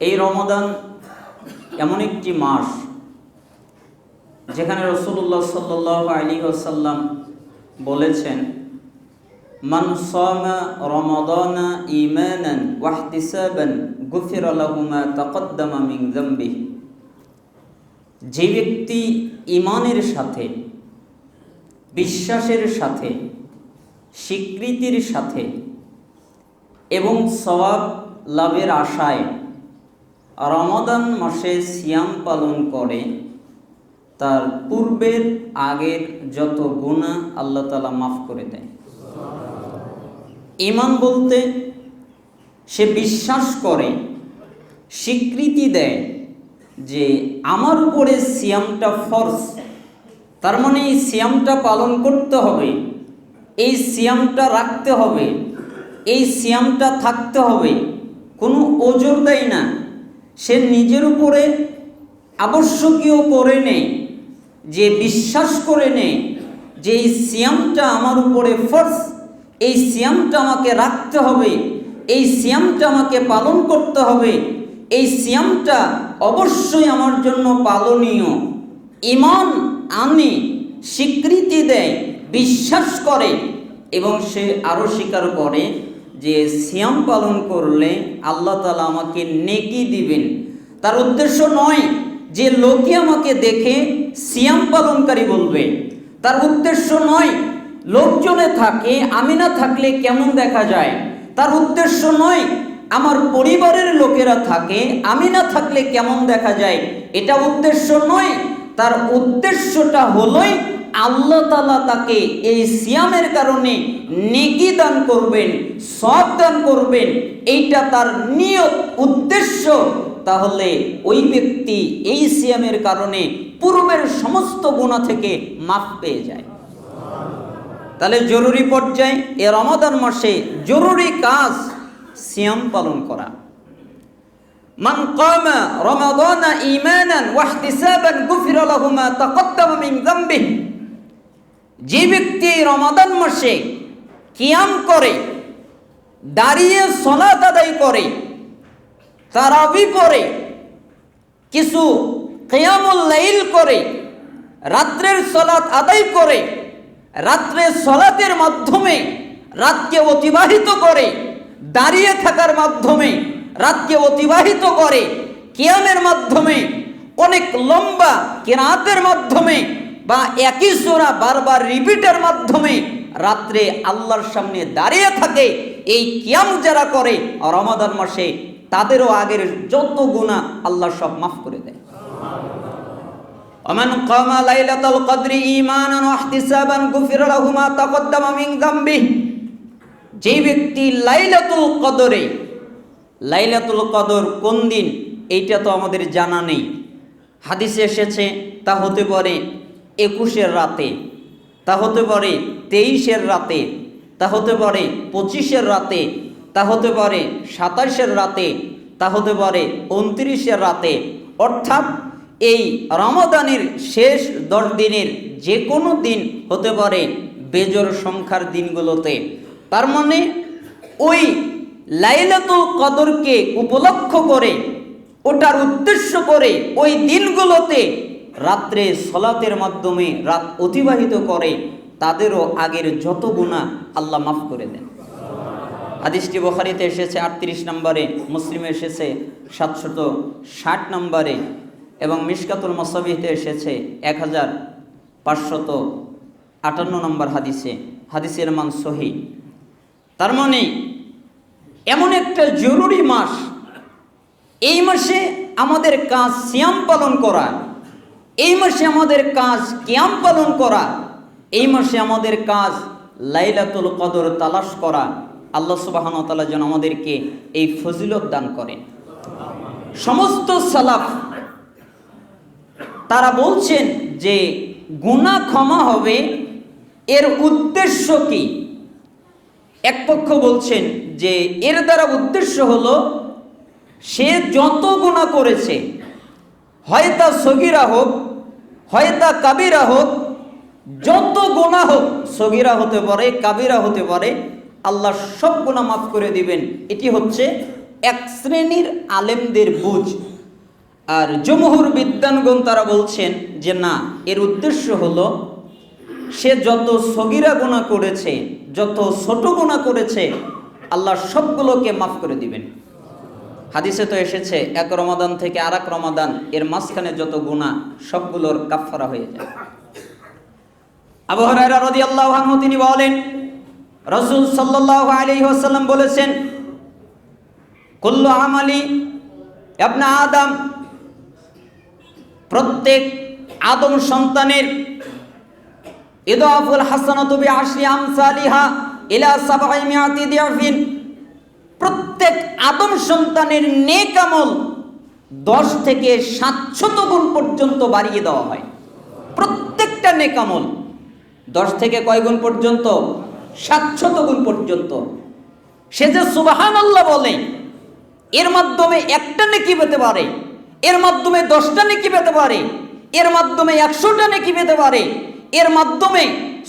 এই রমদান এমন একটি মাস যেখানে রসুল্লাহ সাল্লাহ আলী আসাল্লাম বলেছেন, মান সামা রমাদানা ঈমানান ওয়াহতিসাবান গুফিরা লাহু মা তাকদ্দামা মিন যে ব্যক্তি ইমানের সাথে, বিশ্বাসের সাথে, স্বীকৃতির সাথে এবং সওয়াব লাভের আশায় রমাদান মাসে সিয়াম পালন করে, তার পূর্বের আগের যত গুণা আল্লাহ তালা মাফ করে দেয়। ইমান বলতে সে বিশ্বাস করে, স্বীকৃতি দেয় যে আমার উপরে সিয়ামটা ফরজ। তার মানে এই সিয়ামটা পালন করতে হবে, এই সিয়ামটা রাখতে হবে, এই সিয়ামটা থাকতে হবে, কোনো ওজোর দেয় না। সে নিজের উপরে আবশ্যকীয় করে নেয় যে বিশ্বাস করে নেয় যে এই সিয়ামটা আমার উপরে ফর্স এই সিয়ামটা আমাকে রাখতে হবে, এই সিয়ামটা আমাকে পালন করতে হবে, এই সিয়ামটা অবশ্যই আমার জন্য পালনীয়। ইমান আনে, স্বীকৃতি দেয়, বিশ্বাস করে এবং সে আরও স্বীকার করে যে সিয়াম পালন করলে আল্লাহ তালা আমাকে নেকি দিবেন। তার উদ্দেশ্য নয় যে লোকে আমাকে দেখে সিয়াম পালনকারী বলবে। তার উদ্দেশ্য নয় লোকজনে থাকে আমি না থাকলে কেমন দেখা যায়? তার উদ্দেশ্য নয় আমার পরিবারের লোকেরা থাকে আমি না থাকলে কেমন দেখা যায়? এটা উদ্দেশ্য নয়। তার উদ্দেশ্যটা হলোই আল্লাহ তালা তাকে এই সিয়ামের কারণে নেকি দান করবেন সব দান করবেন, এইটা তার নিয়ত, উদ্দেশ্য। তাহলে ওই ব্যক্তি এই সিয়ামের কারণে পূর্বের সমস্ত গুণা থেকে মাফ পেয়ে যায়। তাহলে জরুরি পর্যায়ে এ রমাদান মাসে জরুরি কাজ সিয়াম পালন করা। মান কামা রমাদানা ঈমানান ওয়াহতিসাবান গুফিরা লাহু মা তাকদ্দামা মিন যামবিহি। যে ব্যক্তি রমাদান মাসে কিয়াম করে, দাঁড়িয়ে সলাত আদায় করে, তারাবি পড়ে কিছু লাইল করে, রাত্রের সলাৎ আদায় করে, রাত্রে সলাতের মাধ্যমে রাতকে অতিবাহিত করে, দাঁড়িয়ে থাকার মাধ্যমে রাতকে অতিবাহিত করে, কিয়ামের মাধ্যমে, অনেক লম্বা কেরাতের মাধ্যমে বা একই সোরা বারবার রিপিটের মাধ্যমে রাত্রে আল্লাহর সামনে দাঁড়িয়ে থাকে এই কিয়াম যারা করে রমাদান মাসে তাদেরও আগের যত গুণা আল্লাহ সব মাফ করে দেয় ومن قام ليلة القدر إيمانا واحتسابا غفر له ما تقدم من ذنبه যে ব্যক্তি লাইলাতুল কদরে লাইলাতুল কদর কোন দিন এইটা তো আমাদের জানা নেই হাদিসে এসেছে তা হতে পারে একুশের রাতে। তা হতে পারে তেইশের রাতে। তা হতে পারে পঁচিশের রাতে। তা হতে পারে সাতাশের রাতে। তা হতে পারে উনত্রিশের রাতে। অর্থাৎ এই রমাদানের শেষ দশ দিনের যে কোনো দিন হতে পারে বেজর সংখ্যার দিনগুলোতে। তার মানে ওই লাইলাতুল কদরকে উপলক্ষ করে, ওটার উদ্দেশ্য করে ওই দিনগুলোতে রাত্রে সলাতের মাধ্যমে রাত অতিবাহিত করে, তাদেরও আগের যত গুণা আল্লাহ মাফ করে দেন। হাদিসটি বখারিতে এসেছে আটত্রিশ নম্বরে, মুসলিমে এসেছে সাতশত ষাট নম্বরে এবং মিশকাতুল মসাবিতে এসেছে এক হাজার পাঁচশত আটান্ন নম্বর হাদিসে। হাদিসের মান সহি। তার মানে এমন একটা জরুরি মাস, এই মাসে আমাদের কাজ সিয়াম পালন করা এই মাসে আমাদের কাজ কিয়াম পালন করা, এই মাসে আমাদের কাজ লাইলাতুল কদর তালাশ করা। আল্লাহ সুবাহন তালা যেন আমাদেরকে এই ফজিলত দান করেন। সমস্ত সালাফ, তারা বলছেন যে গুণা ক্ষমা হবে, এর উদ্দেশ্য কি? এক পক্ষ বলছেন যে এর দ্বারা উদ্দেশ্য হলো, সে যত গুণা করেছে, হয় তা সগিরা হোক হয় তা কাবিরা হোক, যত গোনা হোক সগিরা হতে পারে, কাবিরা হতে পারে, আল্লাহ সব গুণা মাফ করে দিবেন। এটি হচ্ছে এক শ্রেণির আলেমদের বুঝ। আর জমহুর বিদ্যানগণ তারা বলছেন যে, না, এর উদ্দেশ্য হলো, সে যত সগিরা গোনা করেছে, যত ছোট গোনা করেছে, আল্লাহ সবগুলোকে মাফ করে দিবেন। হাদিসে তো এসেছে, এক রমাদান থেকে আর এক রমাদান, এর মাঝখানে যত গুণা সবগুলোর কাফফারা হয়ে যায়। আবু হুরায়রা রাদিয়াল্লাহু আনহু তিনি বলেন, রাসূল সাল্লাল্লাহু আলাইহি ওয়াসাল্লাম বলেছেন, কুল্লু আমালি ইবনে আদম, প্রত্যেক আদম সন্তানের ইদাফুল হাসানাতু বিআশরি আমসালিহা ইলা সাবঈ মিআতি দিআফিন। প্রত্যেক আদম সন্তানের নেক আমল দশ থেকে সাতশত গুণ পর্যন্ত বাড়িয়ে দেওয়া হয়। প্রত্যেকটা নেক আমল দশ থেকে কয় গুণ পর্যন্ত? সাতশত গুণ পর্যন্ত। সে যে সুবাহান আল্লাহ বলে, এর মাধ্যমে একটা নেকি পেতে পারে, এর মাধ্যমে দশটা নেকি পেতে পারে, এর মাধ্যমে একশোটা নেকি পেতে পারে, এর মাধ্যমে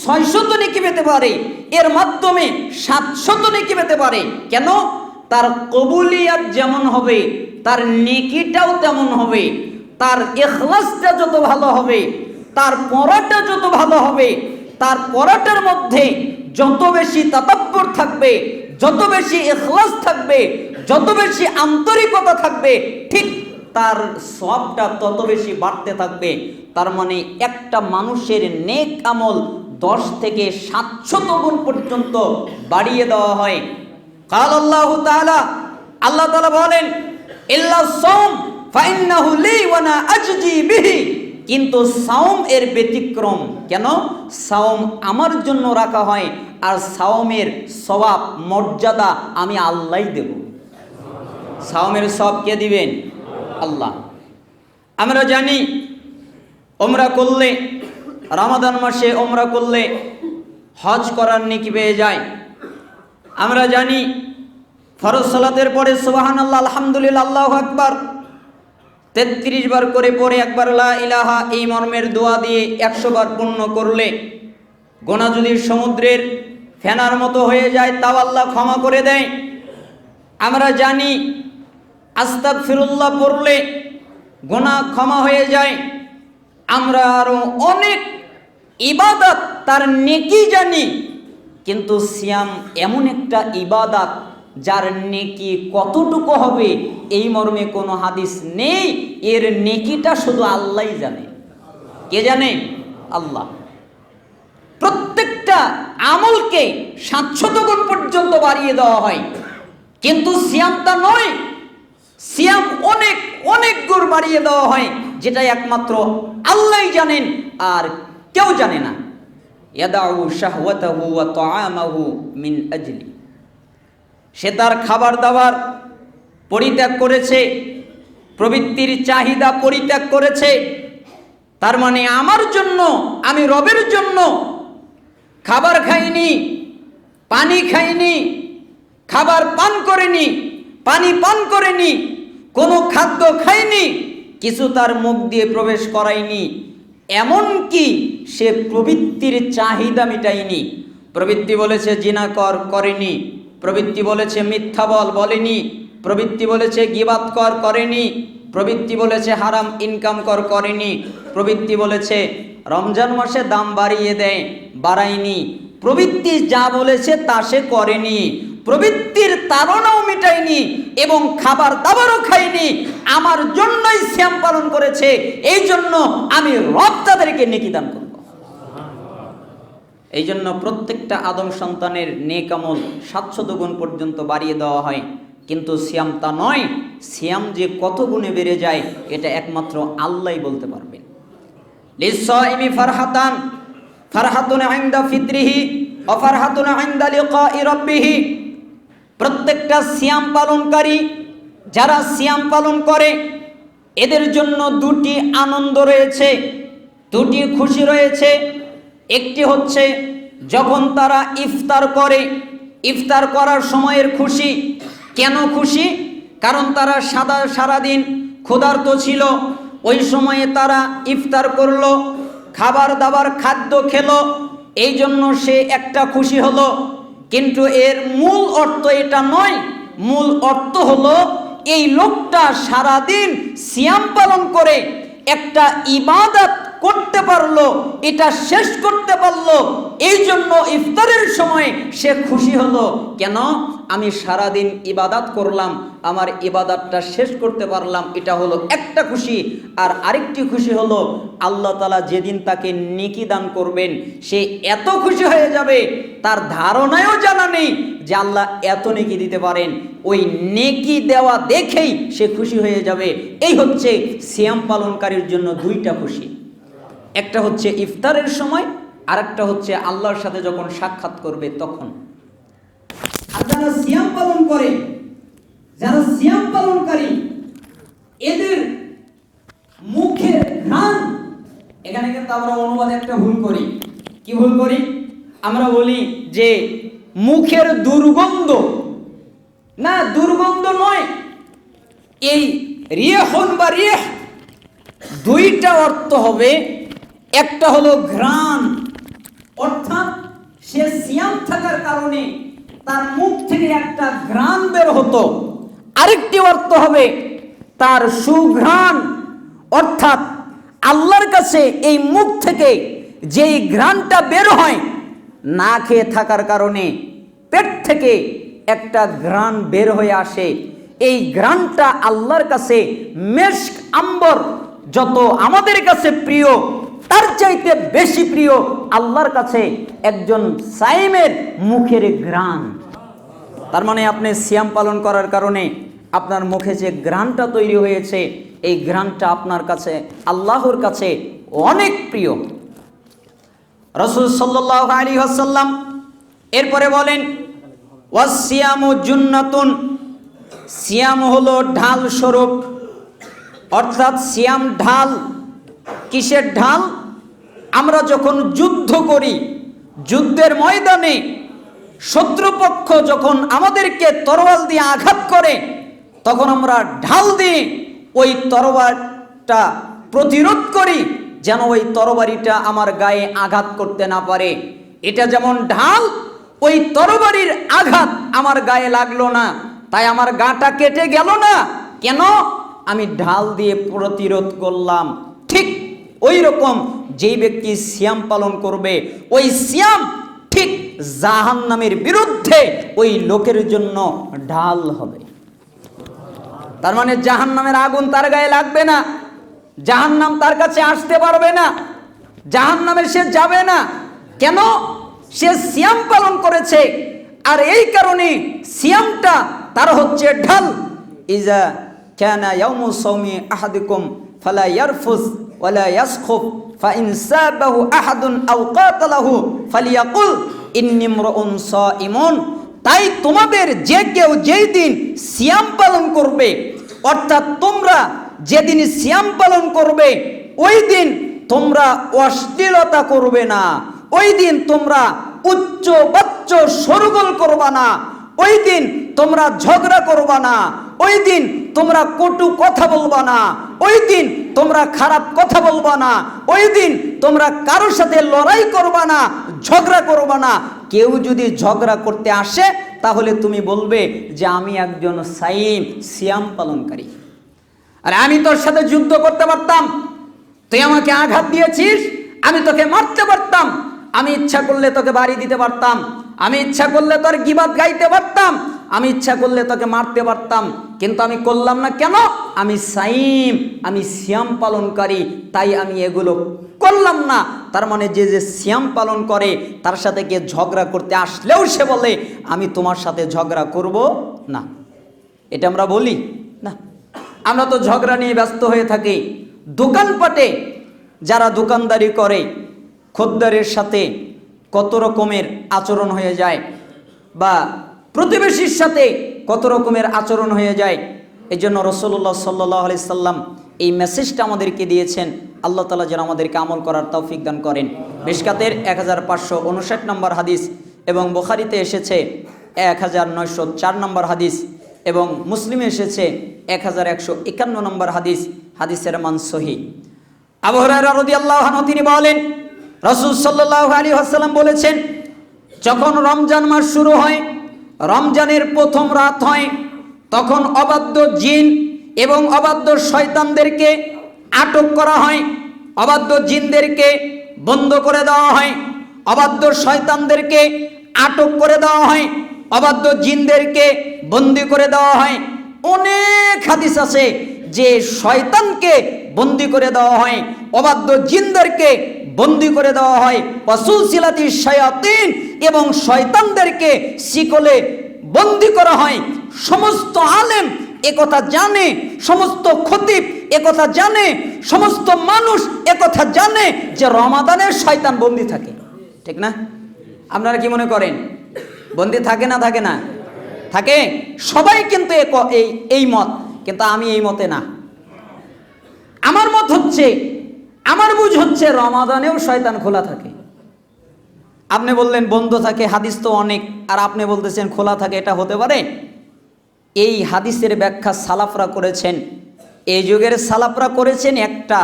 ছয়শত নেকি পেতে পারে, এর মাধ্যমে সাতশত নেকি পেতে পারে। কেন? তার কবুলিয়াত যেমন হবে, তার নেকিটাও তেমন হবে, তার এখলাসটা যত ভালো হবে, তার পড়াটা যত ভালো হবে, তার পড়াটার মধ্যে যত বেশি তাতাব্বর থাকবে, যত বেশি এখলাস থাকবে, যত বেশি আন্তরিকতা থাকবে, ঠিক তার সবটা তত বেশি বাড়তে থাকবে। তার মানে একটা মানুষের নেক আমল দশ থেকে সাতশত গুণ পর্যন্ত বাড়িয়ে দেওয়া হয়। কাল আল্লাহ তাআলা আল্লাহ তাআলা বলেন, ইল্লা সাওম ফাইন্নাহু লি ওয়া না আজজি বিহি। কিন্তু সাওম এর ব্যতিক্রম কেন? সাওম আমার জন্য রাখা হয় আর সাওমের সওয়াব মর্যাদা আমি আল্লাহই দেব। সাওমের সব কে দিবেন? আল্লাহ। আমরা জানি ওমরা করলে, রমাদান মাসে ওমরা করলে হজ করার নেকি পেয়ে যায়। আমরা জানি ফরজ সালাতের পরে সুবাহান আল্লাহ আলহামদুলিল্লাহ, আল্লাহ আকবার। তেত্রিশ বার করে পরে একবার লা ইলাহা, এই মর্মের দোয়া দিয়ে একশো বার পূর্ণ করলে গোনা যদি সমুদ্রের ফেনার মতো হয়ে যায়, তাও আল্লাহ ক্ষমা করে দেয়। আমরা জানি আস্তাক ফিরুল্লাহ পড়লে গোনা ক্ষমা হয়ে যায়। আমরা আরও অনেক ইবাদত তার নেকি জানি কিন্তু সিয়াম এমন একটা ইবাদাত যার নেকি কতটুকু হবে এই মর্মে কোনো হাদিস নেই। এর নেকিটা শুধু আল্লাহই জানে। কে জানে? আল্লাহ। প্রত্যেকটা আমলকে সাতশত গুণ পর্যন্ত বাড়িয়ে দেওয়া হয়। কিন্তু সিয়াম তা নয়। সিয়াম অনেক অনেক গুণ বাড়িয়ে দেওয়া হয়, যেটা একমাত্র আল্লাহ জানেন আর কেউ জানে না। ইয়াদাউ শাহওয়াতাহু ওয়া তাআমাহু মিন আজলি। সে তার খাবার দাবার পরিত্যাগ করেছে, প্রবৃত্তির চাহিদা পরিত্যাগ করেছে। তার মানে আমার জন্য, আমি রবের জন্য খাবার খাইনি, পানি খাইনি, খাবার পান করেনি, পানি পান করেনি, কোনো খাদ্য খাইনি, কিছু তার মুখ দিয়ে প্রবেশ করায়নি। এমন কি সে প্রবৃত্তির চাহিদা মিটায়নি। প্রবৃত্তি বলেছে জিনা কর করেনি। প্রবৃত্তি বলেছে মিথ্যা বল বলেনি। প্রবৃত্তি বলেছে গিবাত কর করেনি। প্রবৃত্তি বলেছে হারাম ইনকাম কর করেনি। প্রবৃত্তি বলেছে রমজান মাসে দাম বাড়িয়ে দেয়, বাড়ায়নি। প্রবৃত্তি যা বলেছে তা সে করেনি। প্রবৃত্তির তাড়নাও মিটায়নি এবং খাবার দাবারও খাইনি। আমার জন্যই শ্যাম পালন করেছে, এই জন্য আমি রব তাদেরকে নেকিদান করব। এই জন্য প্রত্যেকটা আদম সন্তানের নেকামল সাতশত গুণ পর্যন্ত বাড়িয়ে দেওয়া হয়। কিন্তু শ্যাম তা নয় শ্যাম যে কত গুণে বেড়ে যায়, এটা একমাত্র আল্লাহই বলতে পারবেন ফারহাতান ফারহাতুন ইনদা ফিতরিহি ও ফারহাতুন ইনদা লিকাই রাব্বিহি প্রত্যেকটা সিয়াম পালনকারী যারা সিয়াম পালন করে, এদের জন্য দুটি আনন্দ রয়েছে, দুটি খুশি রয়েছে। একটি হচ্ছে যখন তারা ইফতার করে, ইফতার করার সময়ের খুশি। কেন খুশি? কারণ তারা সাদা সারাদিন ক্ষুধার্ত ছিল, ওই সময়ে তারা ইফতার করল, খাবার দাবার, খাদ্য খেলো, এই জন্য সে একটা খুশি হলো। কিন্তু এর মূল অর্থ এটা নয়। মূল অর্থ হলো, এই লোকটা সারাদিন সিয়াম পালন করে, একটা ইবাদত করতে পারল, এটা শেষ করতে পারল এই জন্য ইফতারের সময় সে খুশি হলো। কেন? আমি সারাদিন ইবাদাত করলাম, আমার ইবাদাতটা শেষ করতে পারলাম, এটা হলো একটা খুশি। আর আরেকটি খুশি হলো, আল্লাহ তালা যেদিন তাকে নেকি দান করবেন, সে এত খুশি হয়ে যাবে, তার ধারণায়ও জানা নেই যে আল্লাহ এত নেকি দিতে পারেন। ওই নেকি দেওয়া দেখেই সে খুশি হয়ে যাবে। এই হচ্ছে সিয়াম পালনকারীর জন্য দুইটা খুশি। একটা হচ্ছে ইফতারের সময় আর একটা হচ্ছে আল্লাহর সাথে যখন সাক্ষাৎ করবে তখন। আর যারা সিয়াম পালন করে, যারা সিয়াম পালনকারী, এদের মুখের ঘ্রাণ এখানে কিন্তু আমরা অনুবাদে একটা ভুল করি। কি ভুল করি? আমরা বলি যে মুখের দুর্গন্ধ, না, দুর্গন্ধ নয়। এই রিয়েহন বা রিয়েহ, দুইটা অর্থ হবে একটা হলো ঘ্রাণ। অর্থাৎ সে সিয়াম থাকার কারণে তার মুখ থেকে একটা ঘ্রাণ বের হতো। আরেকটি অর্থ হবে তার সুঘ্রাণ। অর্থাৎ আল্লাহর কাছে এই মুখ থেকে যেই ঘ্রাণটা বের হয়, না খেয়ে থাকার কারণে পেট থেকে একটা ঘ্রাণ বের হয়ে আসে। এই ঘ্রাণটা আল্লাহর কাছে মেশক, আম্বর, যত আমাদের কাছে প্রিয় তার চাইতে বেশি প্রিয় আল্লাহর কাছে একজন সাইমের মুখের গ্রান তার মানে আপনি সিয়াম পালন করার কারণে আপনার মুখে যে গ্রানটা তৈরি হয়েছে, এই গ্রানটা আপনার কাছে, আল্লাহর কাছে অনেক প্রিয়। রসুল সাল্লাহ আলী আসাল্লাম এরপরে বলেন ওয়াসিয়াম জুন্নাতুন। সিয়াম হলো ঢাল স্বরূপ। অর্থাৎ সিয়াম ঢাল কিসের ঢাল? আমরা যখন যুদ্ধ করি, যুদ্ধের ময়দানে শত্রুপক্ষ যখন আমাদেরকে তরোয়াল দিয়ে আঘাত করে, তখন আমরা ঢাল দিয়ে ওই তরবারটা প্রতিরোধ করি যেন ওই তরবারিটা আমার গায়ে আঘাত করতে না পারে। এটা যেমন ঢাল, ওই তরবারির আঘাত আমার গায়ে লাগল না, তাই আমার গাটা কেটে গেল না। কেন? আমি ঢাল দিয়ে প্রতিরোধ করলাম। ঠিক ওই রকম যেই ব্যক্তি সিয়াম পালন করবে, ওই সিয়াম ঠিক জাহান নামের বিরুদ্ধে ওই লোকের জন্য ঢাল হবে। তার মানে জাহান নামের আগুন তার গায়ে লাগবে না জাহান নাম তার কাছে আসতে পারবে না জাহান নামে সে যাবে না। কেন? সে সিয়াম পালন করেছে, আর এই কারণে সিয়ামটা তার হচ্ছে ঢাল। ইজা কানা ইয়াউমু সাওমি আহাদিকুম ফালা ইয়ারফুস ওয়ালা ইয়াসখুফ। ফাইন সাবাহু আহাদুন আও কাতালাহু ফালিয়াকুল ইন্নী ইমরুউন সাইমুন তাই তোমাদের যে কেউ যেই দিন সিয়াম পালন করবে, অর্থাৎ তোমরা যেদিন সিয়াম পালন করবে, ওই দিন তোমরা অশ্লীলতা করবে না। ওই দিন তোমরা উচ্চ বাচ্চ সরগোল করবা না। ওই দিন তোমরা ঝগড়া করবা না। ওই দিন তোমরা কটু কথা বলবা না। ওই দিন তোমরা খারাপ কথা বলবা না। ওই দিন তোমরা কারোর সাথে লড়াই করবা না, ঝগড়া করবা না। কেউ যদি ঝগড়া করতে আসে, তাহলে তুমি বলবে যে আমি একজন সাইম, সিয়াম পালনকারী। আর আমি তোর সাথে যুদ্ধ করতে পারতাম। তুই আমাকে আঘাত দিয়েছিস, আমি তোকে মারতে পারতাম। আমি ইচ্ছা করলে তোকে বাড়ি দিতে পারতাম। আমি ইচ্ছা করলে তোর গিবাদ গাইতে পারতাম। আমি ইচ্ছা করলে তাকে মারতে পারতাম, কিন্তু আমি করলাম না কেন? আমি সাইম, আমি সিয়াম পালনকারী, তাই আমি এগুলো করলাম না। তার মানে যে যে সিয়াম পালন করে, তার সাথে গিয়ে ঝগড়া করতে আসলেও সে বলে, আমি তোমার সাথে ঝগড়া করব না। এটা আমরা বলি, না। আমরা তো ঝগড়া নিয়ে ব্যস্ত হয়ে থাকি। দোকানপাটে যারা দোকানদারি করে, খদ্দারের সাথে কত রকমের আচরণ হয়ে যায় বা প্রতিবেশীর সাথে কত রকমের আচরণ হয়ে যায়? এই জন্য রসল্লাহ সাল্লাহ আলি সাল্লাম এই মেসেজটা আমাদেরকে দিয়েছেন। আল্লাহ তালা যেন আমাদেরকে আমল করার তৌফিক দান করেন। বেশকাতের এক হাজার পাঁচশো উনষাট নম্বর হাদিস এবং বোখারিতে এসেছে এক হাজার নয়শো চার নম্বর হাদিস এবং মুসলিমে এসেছে এক হাজার একশো একান্ন নম্বর হাদিস। হাদিসের মান সহি। আবু হুরায়রা রাদিয়াল্লাহু আনহু তিনি বলেন, রাসূল সাল্লাল্লাহু আলী ওয়াসাল্লাম বলেছেন, যখন রমজান মাস শুরু হয় রমজানের প্রথম রাত হয়, তখন অবাধ্য জিন এবং অবাধ্য শয়তানদেরকে আটক করা হয়, অবাধ্য জিনদেরকে বন্ধ করে দেওয়া হয়, অবাধ্য শয়তানদেরকে আটক করে দেওয়া হয়, অবাধ্য জিনদেরকে বন্দি করে দেওয়া হয়। অনেক হাদিস আছে যে শয়তানকে বন্দি করে দেওয়া হয়, অবাধ্য জিনদেরকে বন্দি করে দেওয়া হয়। পশুশিলাতি শয়াতিন এবং শয়তানদেরকে শিকলে বন্দি করা হয়। সমস্ত আলেম একথা জানে, সমস্ত খতিব একথা জানে, সমস্ত মানুষ একথা জানে যে রমাদানের শয়তান বন্দি থাকে। ঠিক না? আপনারা কি মনে করেন? বন্দি থাকে না থাকে না? থাকে। সবাই কিন্তু এই এই মত, কিন্তু আমি এই মতে না। আমার মত হচ্ছে, আমার বুঝ হচ্ছে রমাদানেও শয়তান খোলা থাকে। আপনি বললেন বন্ধ থাকে, হাদিস তো অনেক, আর আপনি বলতেছেন খোলা থাকে, এটা হতে পারে? এই হাদিসের ব্যাখ্যা সালাফরা করেছেন। এই যুগের সালাফরা করেছেন একটা,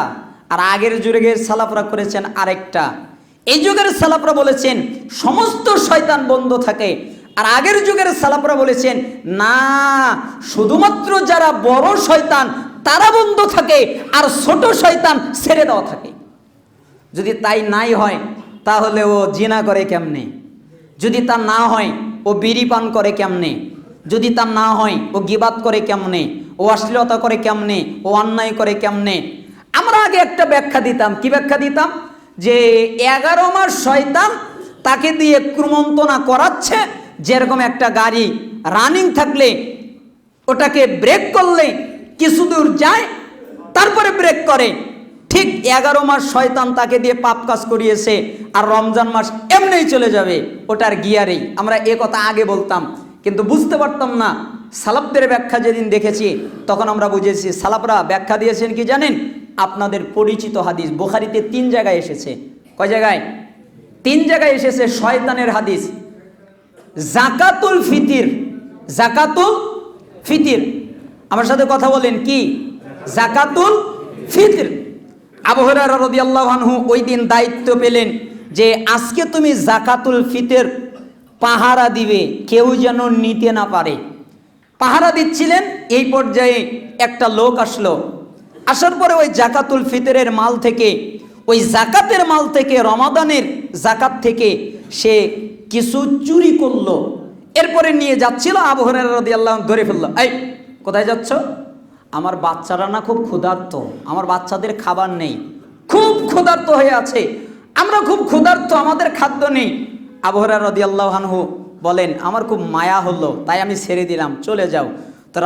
আর আগের যুগের সালাফরা করেছেন আরেকটা। এই যুগের সালাফরা বলেছেন, সমস্ত শয়তান বন্ধ থাকে, আর আগের যুগের সালাফরা বলেছেন, না, শুধুমাত্র যারা বড় শয়তান, তারা বন্ধ থাকে, আর ছোট শয়তান ছেড়ে দেওয়া থাকে। যদি তাই নাই হয় তাহলে ও জিনা করে কেমনে? যদি তা না হয়, ও বিড়ি পান করে কেমনে? যদি তা না হয়, ও গিবাত করে কেমনে? ও অশ্লীলতা করে কেমনে? ও অন্যায় করে কেমনে? আমরা আগে একটা ব্যাখ্যা দিতাম। কি ব্যাখ্যা দিতাম? যে এগারো মাস শয়তান তাকে দিয়ে ক্রমন্তনা করাচ্ছে, যেরকম একটা গাড়ি রানিং থাকলে, ওটাকে ব্রেক করলে কিছু দূর যায়, তারপরে ব্রেক করে। ঠিক এগারো মাস শয়তান তাকে দিয়ে পাপ কাজ করিয়েছে, আর রমজান মাস এমনিই চলে যাবে, ওটার গিয়ারেই আমরা এ কথা আগে বলতাম, কিন্তু বুঝতে পারতাম না। সালাবদের ব্যাখ্যা যেদিন দেখেছি, তখন আমরা বুঝেছি সালাবরা ব্যাখ্যা দিয়েছেন কি জানেন? আপনাদের পরিচিত হাদিস, বোখারিতে তিন জায়গায় এসেছে। কয় জায়গায়? তিন জায়গায় এসেছে শয়তানের হাদিস। জাকাতুল ফিতির জাকাতুল ফিতির। আমার সাথে কথা বলেন কি? জাকাতুল ফিতির। আবহরার রদি আনহু ওই দিন দায়িত্ব পেলেন যে আজকে তুমি জাকাতুল ফিতের পাহারা দিবে, কেউ যেন নিতে না পারে। পাহারা দিচ্ছিলেন, এই পর্যায়ে একটা লোক আসলো। আসার পরে ওই জাকাতুল ফিতরের মাল থেকে, ওই জাকাতের মাল থেকে, রমাদানের জাকাত থেকে সে কিছু চুরি করল। এরপরে নিয়ে যাচ্ছিল আবহাওয়ার রদি আল্লাহ ধরে ফেলল, এই, কোথায় যাচ্ছ? আমার বাচ্চারা না খুব ক্ষুধার্ত, আমার বাচ্চাদের খাবার নেই। খুব ক্ষুধার্ত হয়ে আছে। আমরা খুব ক্ষুধার্ত, আমাদের খাদ্য নেই। আবহাওয়া রদি আল্লাহানহু বলেন, আমার খুব মায়া হলো, তাই আমি ছেড়ে দিলাম, চলে যাও।